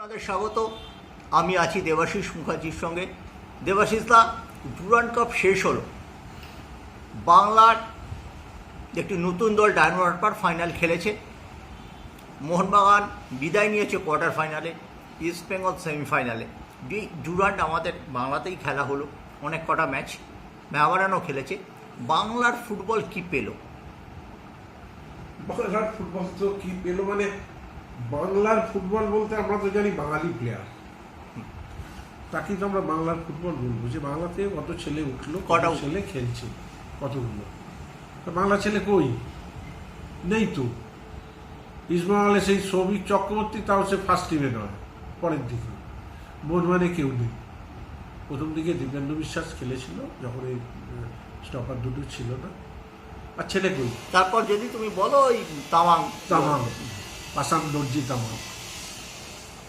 আপনাদের স্বাগত আমি আছি দেবাশিস মুখার্জির সঙ্গে। দেবাশিস দা ডুরান্ড কাপ শেষ হলো। বাংলার একটি নতুন দল ডায়নো হারবার ফাইনাল খেলেছে। মোহনবাগান বিদায় নিয়েছে কোয়ার্টার ফাইনালে, ইস্ট বেঙ্গল সেমিফাইনালে। দুই ডুরান্ড আমাদের বাংলাতেই খেলা হলো। অনেক কটা ম্যাচ মেহাবারানও খেলেছে। বাংলার ফুটবল কি পেল? বাংলার ফুটবল তো কি পেল মানে বাংলার ফুটবল বলতে আমরা তো জানি বাঙালি প্লেয়ার তাকে তো আমরা বাংলার ফুটবল বলব যে বাংলাতে কত ছেলে উঠল কত কটা ছেলে খেলছে কতগুলো তো বাংলা ছেলে কই? নেই তো। ইসমাইলে সেই সৌমিক চক্রবর্তী তাও সে ফার্স্ট টিমে নয় পরের দিকে। মানে কেউ নেই। প্রথম দিকে দিব্যেন্দু বিশ্বাস খেলেছিল যখন এই স্টপার দুটো ছিল না। আর ছেলে কই? তারপর যদি তুমি বলো ওই তামাং। তামাম পাসাম দর্জি তামাম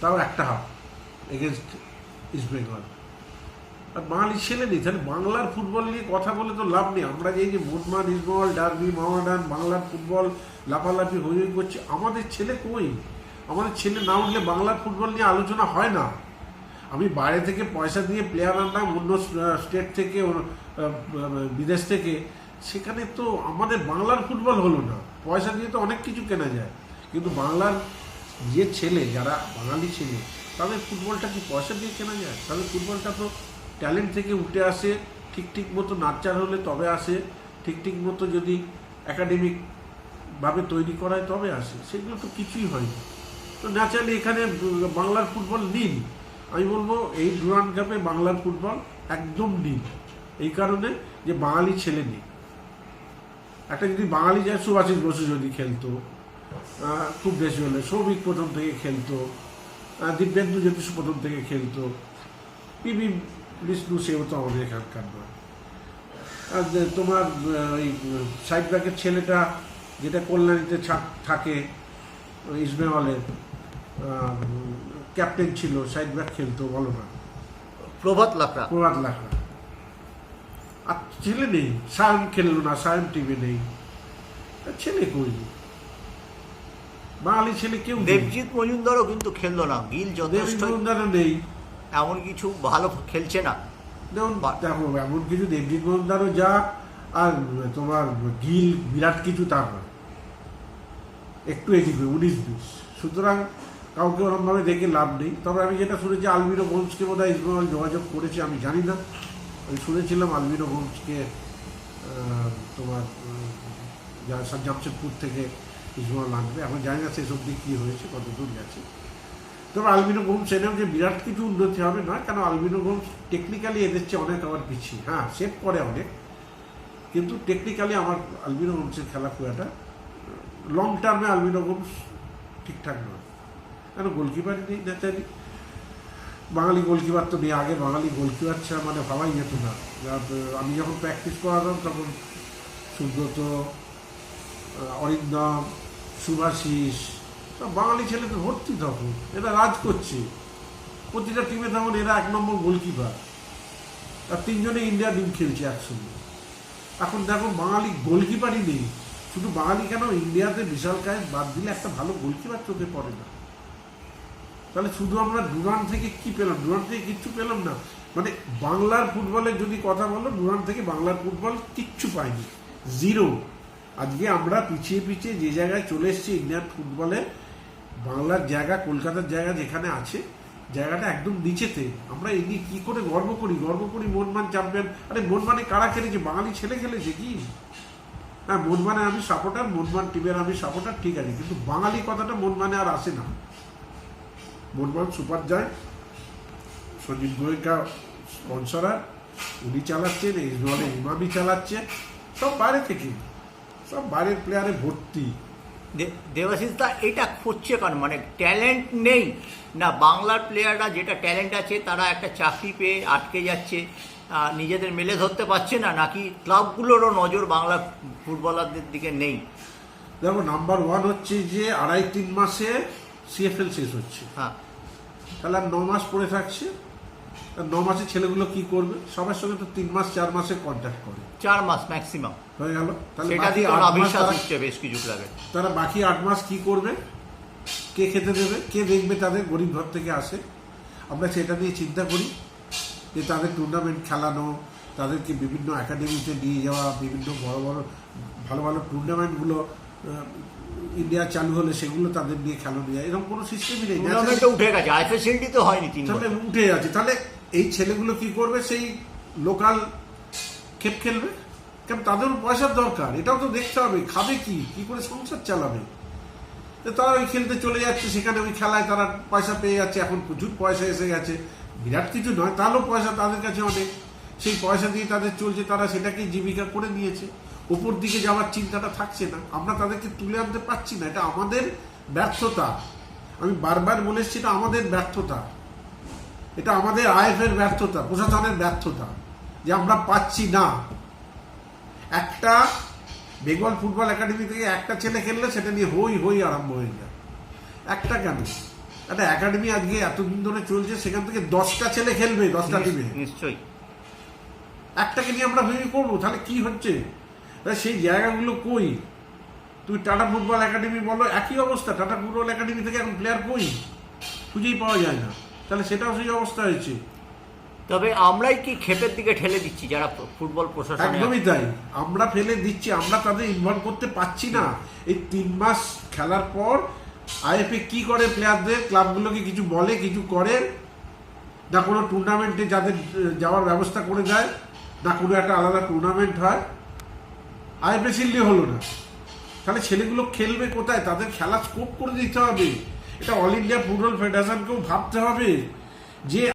তাও একটা হাফ এগেনস্ট ইস্ট বেঙ্গল আর বাঙালি ছেলে নেই, তাহলে বাংলার ফুটবল নিয়ে কথা বলে তো লাভ নেই। আমরা যে যে মোটমান ইস্টবেঙ্গল ডার্বি মাওয়াডান বাংলার ফুটবল লাফালাফি হই করছে, আমাদের ছেলে কই? আমাদের ছেলে না উঠলে বাংলার ফুটবল নিয়ে আলোচনা হয় না। আমি বাইরে থেকে পয়সা দিয়ে প্লেয়ার আনলাম, অন্য স্টেট থেকে বিদেশ থেকে। সেখানে তো আমাদের বাংলার ফুটবল হলো না। পয়সা দিয়ে তো অনেক কিছু কেনা যায়। কিন্তু বাংলার যে ছেলে, যারা বাঙালি ছেলে, তাদের ফুটবলটা কি পয়সা দিয়ে কেনা যায়? তাদের ফুটবলটা তো ট্যালেন্ট থেকে উঠে আসে, ঠিক ঠিক মতো নাচার হলে তবে আসে, ঠিক ঠিক মতো যদি একাডেমিক ভাবে তৈরি করায় তবে আসে। সেগুলো তো কিছুই হয়নি। তো ন্যাচারালি এখানে বাংলার ফুটবল নীল। আমি বলব এই ডুরান্ড কাপে বাংলার ফুটবল একদম নীল। এই কারণে যে বাঙালি ছেলে নেই। একটা যদি বাঙালি যায় সুভাষিস বসু যদি খেলতো খুব বেশি হলে। সৌমিক প্রথম থেকে খেলতো। দিব্যেন্দু যদি প্রথম থেকে খেলতো। পিবি বিষ্ণু সেও তো আমাদের এখানকার নয় আর তোমার ওই সাইড ব্যাকের ছেলেটা যেটা কল্যাণীতে থাকে ইস্টবেঙ্গলের ক্যাপ্টেন ছিল সাইড ব্যাক খেলতো বলো না প্রভাত লাকড়া। প্রভাত লাখরা আর ছেলে নেই সায়ন খেললো না সায়ন টিমে নেই। ছেলে কই? বাঙালি ছেলে কেউ দেবজিৎ মজুমদারও কিন্তু খেললো না। গিল যথেষ্ট। নেই। এমন কিছু ভালো খেলছে না। যেমন দেখো এমন কিছু দেবজিৎ মজুমদারও যা আর তোমার গিল বিরাট কিছু তার নয়। একটু এদিকে উনিশ বিশ। সুতরাং কাউকে ওরমভাবে দেখে লাভ নেই। তবে আমি যেটা শুনেছি আলমিরো হোমসকে বোধ হয় ইসমাইল যোগাযোগ করেছে আমি জানি না। আমি শুনেছিলাম আলমিরো হোমসকে আহ, তোমার জামশেদপুর থেকে ইসমাইল লাগবে। এখন জানি না সেসব দিক কী হয়েছে কত দূর গেছে। তবে আলবিনো গোমস এনেও যে বিরাট কিছু উন্নতি হবে না কেন আলবিনো গোমস টেকনিক্যালি এদের চেয়ে অনেক আবার পিছিয়ে। হ্যাঁ সেভ করে অনেক। কিন্তু টেকনিক্যালি আমার আলবিনো গোমসের খেলা খুব একটা লং টার্মে আলবিনো গোমস ঠিকঠাক নয়। কেন গোলকিপারই নেই ন্যাচারালি বাঙালি গোলকিপার তো নেই আগে, বাঙালি গোলকিপার ছাড়া মানে ভাবাই যেত না। আমি যখন প্র্যাকটিস করাতাম তখন সুব্রত অরিন্দম সুভাষিস, সব বাঙালি ছেলে তো ভর্তি তখন, এরা রাজ করছে। প্রতিটা টিমে তখন এরা এক নম্বর গোলকিপার আর তিনজনে ইন্ডিয়া টিম খেলছে একসঙ্গে। এখন দেখো, বাঙালি গোলকিপারই নেই। শুধু বাঙালি কেন ইন্ডিয়াতে বিশাল কায়েত বাদ দিলে একটা ভালো গোলকিপার চোখে পড়ে না। তাহলে শুধু আমরা ডুরান থেকে কি পেলাম? ডুরান থেকে কিচ্ছু পেলাম না। মানে বাংলার ফুটবলের যদি কথা বলো ডুরান থেকে বাংলার ফুটবল কিচ্ছু পাইনি। জিরো আজকে আমরা পিছিয়ে পিছিয়ে যে জায়গায় চলে এসেছি ইন্ডিয়ান ফুটবলে, বাংলার জায়গা, কলকাতার জায়গা যেখানে আছে, জায়গাটা একদম নিচেতে। আমরা এই নিয়ে কি করে গর্ব করি? গর্ব করি মনমান চ্যাম্পিয়ন আরে মনমানে কারা খেলেছে? বাঙালি ছেলে খেলেছে কি? হ্যাঁ মনমানে আমি সাপোর্টার মনমান টিমের আমি সাপোর্টার ঠিক আছে। কিন্তু বাঙালি কথাটা মনমানে আর আসে না। মনমান সুপার যায় সঞ্জীব গোয়েঙ্কা স্পন্সরার উনি চালাচ্ছেন, এই দলে ইমামি চালাচ্ছে সব বাইরে থেকে। সব বাইরের প্লেয়ারে ভর্তি। দে- দেবাশিস দা এটা হচ্ছে কারণ মানে ট্যালেন্ট নেই। না বাংলার প্লেয়াররা যেটা ট্যালেন্ট আছে তারা একটা চাকরি পেয়ে আটকে যাচ্ছে। নিজেদের মেলে ধরতে পারছে না নাকি ক্লাবগুলোরও নজর বাংলা ফুটবলারদের দিকে নেই? দেখো নাম্বার ওয়ান হচ্ছে যে আড়াই তিন মাসে সিএফএল শেষ হচ্ছে। হ্যাঁ। তাহলে আর ন মাস পড়ে থাকছে। ন মাসে ছেলেগুলো কি করবে? সবার সঙ্গে তো তিন মাস চার মাসে কন্ট্যাক্ট করে। চার মাস ম্যাক্সিমাম হয়ে গেল। তাহলে বাকি আট মাস বেশ কিছু ক্লাবে। তারা বাকি আট মাস কি করবে? কে খেতে দেবে? কে দেখবে তাদের? গরিব ঘর থেকে আসে। আমরা সেটা নিয়ে চিন্তা করি যে তাদের টুর্নামেন্ট খেলানো তাদেরকে বিভিন্ন একাডেমিতে নিয়ে যাওয়া বিভিন্ন বড় বড় ভালো ভালো টুর্নামেন্টগুলো ইন্ডিয়া চালু হলে সেগুলো তাদের নিয়ে খেলানো যায় এরকম কোনো সিস্টেমই নেই। উঠে গেছে। আইপিএসএলটি তো হয়নি তাহলে উঠে যাচ্ছে তাহলে এই ছেলেগুলো কি করবে? সেই লোকাল খেপ খেলবে? কারণ তাদেরও পয়সার দরকার? এটাও তো দেখতে হবে। খাবে কি? কি করে সংসার চালাবে? তো তারা ওই খেলতে চলে যাচ্ছে। সেখানে ওই খেলায় তারা পয়সা পেয়ে যাচ্ছে। এখন প্রচুর পয়সা এসে গেছে। বিরাট কিছু নয় তাহলেও পয়সা তাদের কাছে অনেক। সেই পয়সা দিয়ে তাদের চলছে। তারা সেটাকে জীবিকা করে নিয়েছে উপর দিকে যাওয়ার চিন্তাটা থাকছে না আমরা তাদেরকে তুলে আনতে পারছি না এটা আমাদের ব্যর্থতা। আমি বারবার বলে এসেছি এটা আমাদের ব্যর্থতা। এটা আমাদের আইএফের ব্যর্থতা প্রশাসনের ব্যর্থতা যে আমরা পাচ্ছি না। একটা বেঙ্গল ফুটবল একাডেমি থেকে একটা ছেলে খেললে সেটা নিয়ে হই হই আরম্ভ হয়ে যায়। একটা কেন? একটা একাডেমি আজকে এতদিন ধরে চলছে সেখান থেকে দশটা ছেলে খেলবে দশটা টিমে নিশ্চয়ই। একটাকে নিয়ে আমরা ভেবে করব তাহলে কি হচ্ছে? সেই জায়গাগুলো কই? তুমি টাটা ফুটবল একাডেমি বলো একই অবস্থা টাটা ফুটবল একাডেমি থেকে এখন প্লেয়ার কই? খুঁজেই পাওয়া যায় না। তাহলে সেটাও সেই অবস্থা হয়েছে। তবে আমরাই কি ক্ষেপের দিকে ঠেলে দিচ্ছি যারা ফুটবল প্রশাসনে একদমই তাই। আমরা ফেলে দিচ্ছি আমরা তাদের ইনভলভ করতে পারছি না। এই তিন মাস খেলার পর আইএফএ কি করে প্লেয়ারদের ক্লাবগুলোকে কিছু বলে কিছু করে না কোনো টুর্নামেন্টে যাদের যাওয়ার ব্যবস্থা করে দেয় না কোনো একটা আলাদা টুর্নামেন্ট হয়। শিল্ডে হলো না। তাহলে ছেলেগুলো খেলবে কোথায়? তাদের খেলা স্কোপ করে দিতে হবে। এটা অল ইন্ডিয়া ফুটবল ফেডারেশনকেও ভাবতে হবে যে